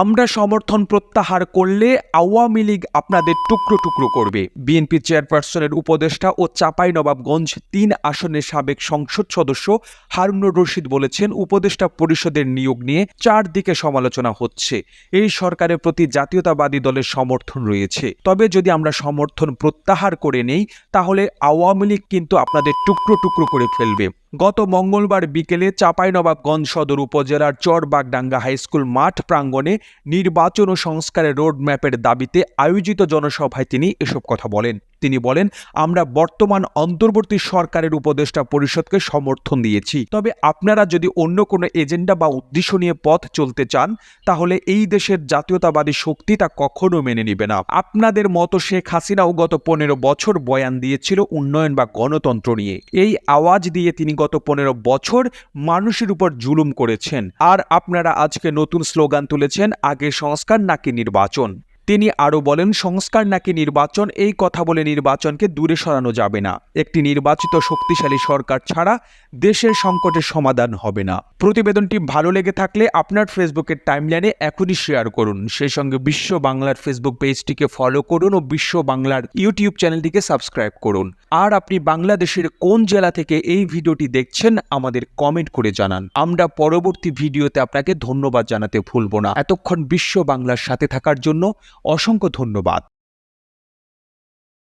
আমরা সমর্থন প্রত্যাহার করলে আওয়ামী লীগ আপনাদের টুকরো টুকরো করবে। বিএনপি চেয়ারপারসনের উপদেষ্টা ও চাপাই নবাবগঞ্জ তিন আসনের সাবেক সংসদ সদস্য হারুনুর রশিদ বলেছেন, উপদেষ্টা পরিষদের নিয়োগ নিয়ে চারদিকে সমালোচনা হচ্ছে। এই সরকারের প্রতি জাতীয়তাবাদী দলের সমর্থন রয়েছে। তবে যদি আমরা সমর্থন প্রত্যাহার করে নেই, তাহলে আওয়ামী লীগ কিন্তু আপনাদের টুকরো টুকরো করে ফেলবে। গত মঙ্গলবার বিকেলে চাঁপাইনবাবগঞ্জ সদর উপজেলার চরবাগডাঙ্গা হাইস্কুল মাঠ প্রাঙ্গণে নির্বাচন ও সংস্কারের রোডম্যাপের দাবিতে আয়োজিত জনসভায় তিনি এসব কথা বলেন। তিনি বলেন, আমরা বর্তমান অন্তর্বর্তী সরকারের উপদেষ্টা পরিষদকে সমর্থন দিয়েছি। তবে আপনারা যদি অন্য কোনো এজেন্ডা বা উদ্দেশ্য নিয়ে পথ চলতে চান, তাহলে এই দেশের জাতীয়তাবাদী শক্তি তা কখনো মেনে নিবে না। আপনাদের মতো শেখ হাসিনাও গত পনেরো বছর বয়ান দিয়েছিল উন্নয়ন বা গণতন্ত্র নিয়ে। এই আওয়াজ দিয়ে তিনি গত পনেরো বছর মানুষের উপর জুলুম করেছেন। আর আপনারা আজকে নতুন স্লোগান তুলেছেন আগে সংস্কার নাকি নির্বাচন? তিনি আরও বলেন, সংস্কার নাকি নির্বাচন, এই কথা বলে নির্বাচনকে দূরে সরানো যাবে না। একটি নির্বাচিত শক্তিশালী সরকার ছাড়া দেশের সংকটের সমাধান হবে না। প্রতিবেদনটি ভালো লেগে থাকলে আপনার ফেসবুকের টাইমলাইনে এখনই শেয়ার করুন। সেই সঙ্গে বিশ্ব বাংলার ফেসবুক পেজটিকে ফলো করুন ও বিশ্ব বাংলার ইউটিউব চ্যানেলটিকে সাবস্ক্রাইব করুন। আর আপনি বাংলাদেশের কোন জেলা থেকে এই ভিডিওটি দেখছেন, আমাদের কমেন্ট করে জানান। আমরা পরবর্তী ভিডিওতে আপনাকে ধন্যবাদ জানাতে ভুলব না। এতক্ষণ বিশ্ব বাংলার সাথে থাকার জন্য অসংখ্য ধন্যবাদ।